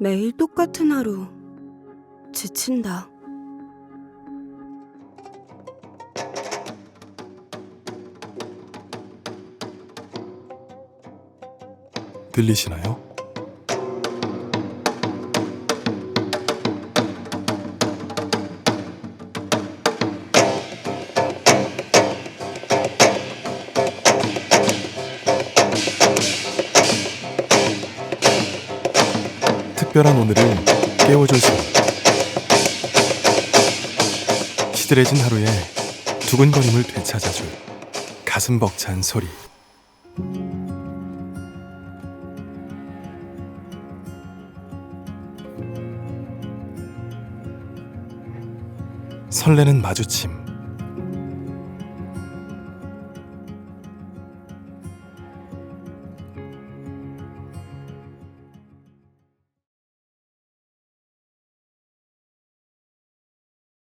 매일 똑같은 하루. 지친다. 들리시나요? 특별한 오늘을 깨워줄 소리 시들해진 하루에 두근거림을 되찾아줄 가슴 벅찬 소리. 설레는 마주침